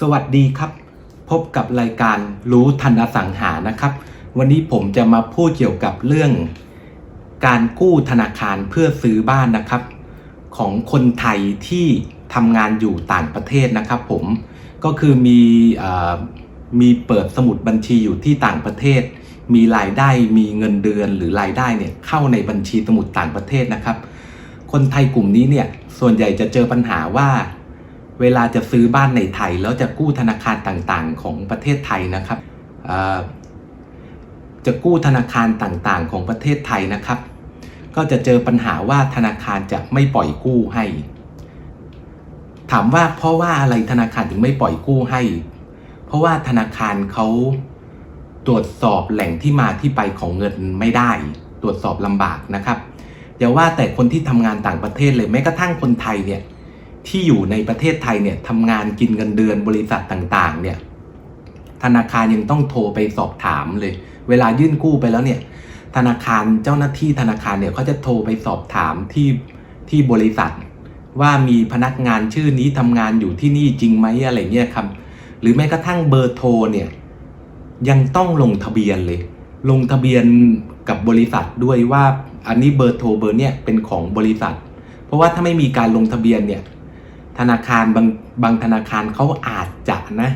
สวัสดีครับ พบกับรายการรู้ทันอสังหานะครับ วันนี้ผมจะมาพูดเกี่ยวกับเรื่อง การกู้ธนาคารเพื่อซื้อบ้านนะครับ ของคนไทยที่ทำงานอยู่ต่างประเทศนะครับ ผมก็คือมีอมีเปิดสมุดบัญชีอยู่ที่ต่างประเทศ มีรายได้มีเงินเดือนหรือรายได้เนี่ยเข้าในบัญชีสมุดต่างประเทศนะครับ คนไทยกลุ่มนี้เนี่ยส่วนใหญ่จะเจอปัญหาว่า เวลาจะซื้อบ้านในไทย แล้วจะกู้ธนาคารต่างๆ ของประเทศไทยนะครับจะกู้ธนาคารต่างๆ ของประเทศไทยนะครับ ก็จะเจอปัญหาว่าธนาคารจะไม่ปล่อยกู้ให้ ถามว่าเพราะว่าอะไรธนาคารถึงไม่ปล่อยกู้ให้ เพราะว่าธนาคารเขาตรวจสอบแหล่งที่มาที่ไปของเงินไม่ได้ ตรวจสอบลำบากนะครับอย่าว่าแต่คนที่ทำงานต่างประเทศเลยแม้กระทั่งคนไทยเนี่ย ที่อยู่ในประเทศไทยเนี่ยทำงานกินเงินเดือนบริษัทต่างๆ เนี่ยธนาคารยังต้องโทรไปสอบถามเลย เวลายื่นกู้ไปแล้วเนี่ย ธนาคารเจ้าหน้าที่ธนาคารเนี่ยเขาจะโทรไปสอบถามที่ที่บริษัท ว่ามีพนักงานชื่อนี้ทำงานอยู่ที่นี่จริงไหมอะไรเงี้ยครับ หรือแม้กระทั่งเบอร์โทรเนี่ยยังต้องลงทะเบียนเลย ลงทะเบียนกับบริษัทด้วยว่าอันนี้เบอร์โทรเบอร์เนี่ยเป็นของบริษัท เพราะว่าถ้าไม่มีการลงทะเบียนเนี่ย ธนาคารบางบางธนาคารเขาอาจจะนะ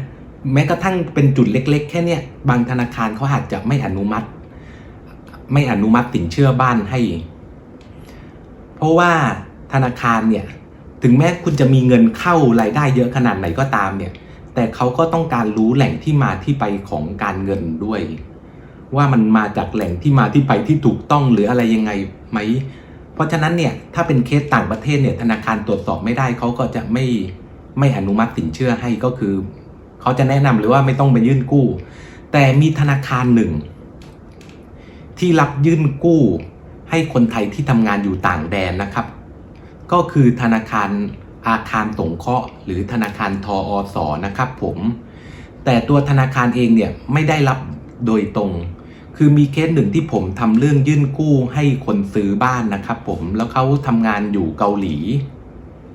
แม้กระทั่งเป็นจุดเล็ก ๆ แค่เนี้ยบางธนาคารเขาอาจจะไม่อนุมัติ ไม่อนุมัติสินเชื่อบ้านให้ เพราะว่าธนาคารเนี่ยถึงแม้คุณจะมีเงินเข้ารายได้เยอะขนาดไหนก็ตามเนี่ย แต่เขาก็ต้องการรู้แหล่งที่มาที่ไปของการเงินด้วย ว่ามันมาจากแหล่งที่มาที่ไปที่ถูกต้องหรืออะไรยังไงไหม เพราะฉะนั้นเนี่ยถ้าเป็นเคสต่างประเทศเนี่ยธนาคารตรวจสอบไม่ได้เขาก็จะไม่ไม่อนุมัติสินเชื่อให้ก็คือเขาจะแนะนำเลยว่าไม่ต้องไปยื่นกู้ แต่มีธนาคารหนึ่ง ที่รับยื่นกู้ ให้คนไทยที่ทำงานอยู่ต่างแดนนะครับ ก็คือธนาคารอาคารสงเคราะห์หรือธนาคารทออสอนะครับ ผม แต่ตัวธนาคารเองเนี่ยไม่ได้รับโดยตรง คือมีเคสหนึ่งที่ผมทำเรื่องยื่นกู้ให้คนซื้อบ้านนะครับผมแล้วเขาทำงานอยู่เกาหลี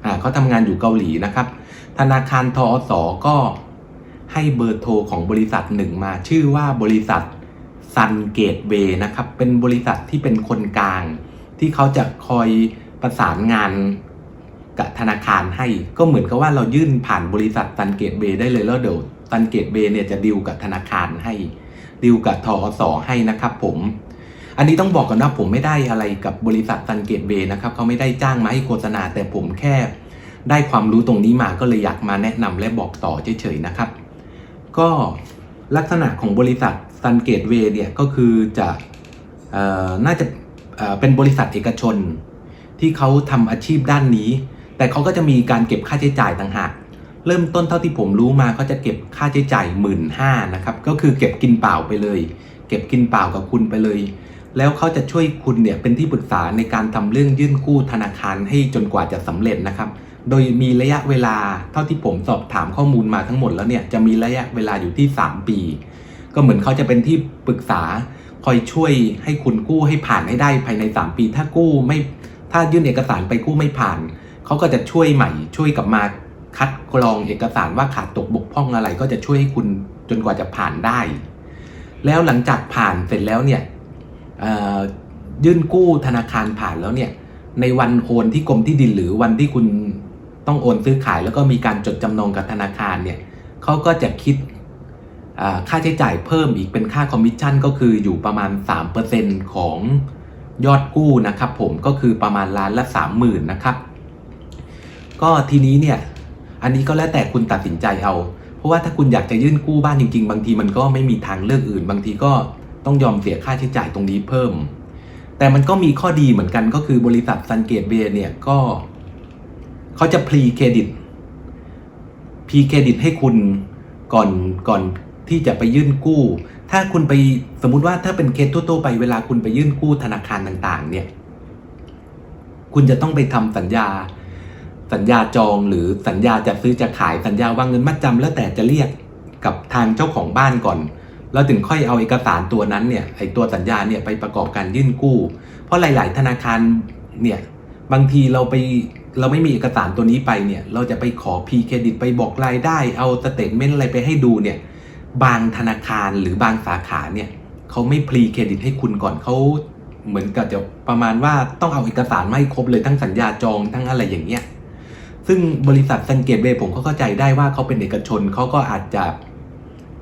อ่าเขาทำงานอยู่เกาหลีนะครับ ธนาคารทอสอก็ให้เบอร์โทรของบริษัทหนึ่งมา ชื่อว่าบริษัทซันเกตเวย์นะครับ เป็นบริษัทที่เป็นคนกลาง ที่เขาจะคอยประสานงานกับธนาคารให้ ก็เหมือนกับว่าเรายื่นผ่านบริษัทซันเกตเวย์ได้เลยแล้วเดี๋ยวซันเกตเวย์เนี่ยจะดิวกับธนาคารให้ ดิวกับทอสอให้นะครับผม อันนี้ต้องบอกก่อนว่าผมไม่ได้อะไรกับบริษัทซันเกตเวย์นะครับเขาไม่ได้จ้างมาให้โฆษณา แต่ผมแค่ได้ความรู้ตรงนี้มาก็เลยอยากมาแนะนำและบอกต่อเฉยๆนะครับ ก็ลักษณะของบริษัทซันเกตเวย์เนี่ยก็คือจะออน่าจะเเป็นบริษัทเอกชนที่เขาทำอาชีพด้านนี้ แต่เขาก็จะมีการเก็บค่าใช้จ่ายต่างหาก เริ่มต้นเท่าที่ผมรู้มาเขาจะเก็บค่าใช้จ่ายหมื่นห้านะครับก็คือเก็บกินเปล่าไปเลย เก็บกินเปล่ากับคุณไปเลย แล้วเขาจะช่วยคุณเนี่ยเป็นที่ปรึกษาในการทำเรื่องยื่นกู้ธนาคารให้จนกว่าจะสำเร็จนะครับ โดยมีระยะเวลาเท่าที่ผมสอบถามข้อมูลมาทั้งหมดแล้วเนี่ยจะมีระยะเวลาอยู่ที่ 3 ปี ก็เหมือนเขาจะเป็นที่ปรึกษาคอยช่วยให้คุณกู้ให้ผ่านให้ได้ภายใน 3 ปี ถ้ากู้ไม่ถ้ายื่นเอกสารไปกู้ไม่ผ่านเขาก็จะช่วยใหม่ช่วยกลับมา คัดกรองเอกสารว่าขาดตกบกพร่องอะไรก็จะช่วยให้คุณจนกว่าจะผ่านได้ แล้วหลังจากผ่านเสร็จแล้วเนี่ยยื่นกู้ธนาคารผ่านแล้วเนี่ยในวันโอนที่กรมที่ดินหรือวันที่คุณต้องโอนซื้อขาย แล้วก็มีการจดจำนองกับธนาคารเนี่ยเขาก็จะคิดค่าใช้จ่ายเพิ่มอีกเป็นค่าคอมมิชชั่นก็คืออยู่ประมาณ 3%ของยอดกู้นะครับผมก็คือประมาณล้านละ 30,000นะครับก็ทีนี้เนี่ย อันนี้ก็แล้วแต่คุณตัดสินใจเอา เพราะว่าถ้าคุณอยากจะยื่นกู้บ้านจริง ๆ บางทีมันก็ไม่มีทางเลือกอื่น บางทีก็ต้องยอมเสียค่าใช้จ่ายตรงนี้เพิ่ม แต่มันก็มีข้อดีเหมือนกันก็คือบริษัทซันเกตเบเนี่ยก็เขาจะพรีเครดิตพรีเครดิตให้คุณก่อนก่อนที่จะไปยื่นกู้ ถ้าคุณไปสมมุติว่าถ้าเป็นเคสทั่วๆไปเวลาคุณไปยื่นกู้ธนาคารต่าง ๆ เนี่ย คุณจะต้องไปทำสัญญา สัญญาจองหรือสัญญาจะซื้อจะขายสัญญาวางเงินมัดจำแล้วแต่จะเรียกกับทางเจ้าของบ้านก่อน แล้วถึงค่อยเอาเอกสารตัวนั้นเนี่ยไอตัวสัญญาเนี่ยไปประกอบการยื่นกู้ เพราะหลาย ๆ ธนาคารเนี่ยบางทีเราไปเราไม่มีเอกสารตัวนี้ไปเนี่ยเราจะไปขอพีเครดิตไปบอกรายได้ เอาสเตทเมนต์อะไรไปให้ดูเนี่ยบางธนาคารหรือบางสาขาเนี่ยเขาไม่พรีเครดิตให้คุณก่อนเขาเหมือนกับจะประมาณว่าต้องเอาเอกสารมาให้ครบเลยทั้งสัญญาจองทั้งอะไรอย่างเงี้ย ซึ่งบริษัทสังเกตเวผมก็เข้าใจได้ว่าเขาเป็นเอกชนเขาก็อาจจะ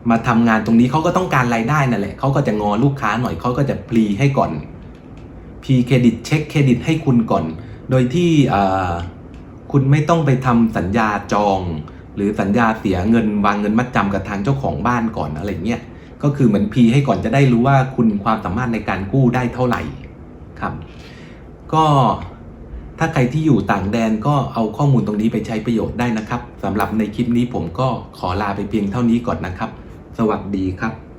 มาทำงานตรงนี้เขาก็ต้องการรายได้นั่นแหละเขาก็จะงอลูกค้าหน่อยเขาก็จะพรีให้ก่อนพรีเครดิตเช็คเครดิตให้คุณก่อน โดยที่คุณไม่ต้องไปทำสัญญาจอง หรือสัญญาเสียเงินวางเงินมัดจำกับทางเจ้าของบ้านก่อนอะไรเงี้ยก็คือเหมือนพีให้ก่อนจะได้รู้ว่าคุณความสามารถในการกู้ได้เท่าไหร่ครับ ก็ ถ้าใครที่อยู่ต่างแดนก็เอาข้อมูลตรงนี้ไปใช้ประโยชน์ได้นะครับสำหรับในคลิปนี้ผมก็ขอลาไปเพียงเท่านี้ก่อนนะครับ สวัสดีครับ